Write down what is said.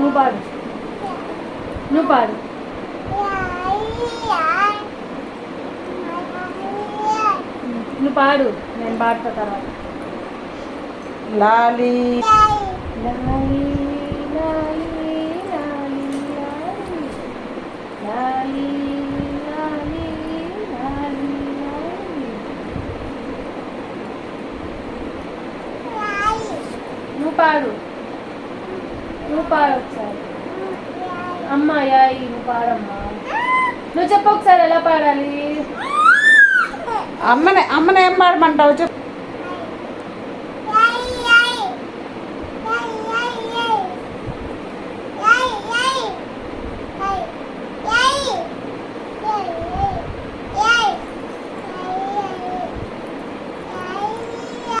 నువ్వు పాడు. నువ్వు పాడు. నువ్వు పాడు. నేను పాడతా తర్వాత. లాలి. లాలి లాలి లాలి లాలి లాలి లాలి లాలి నువ్వు పాడు. నువ్వు పాడు ఒకసారి అమ్మాయా యాయి నువ్వు పాడమ్మా నువ్వు చెప్పు ఒకసారి ఎలా పాడాలి? అమ్మనే అమ్మని ఏం పాడమంటావు చెప్పు.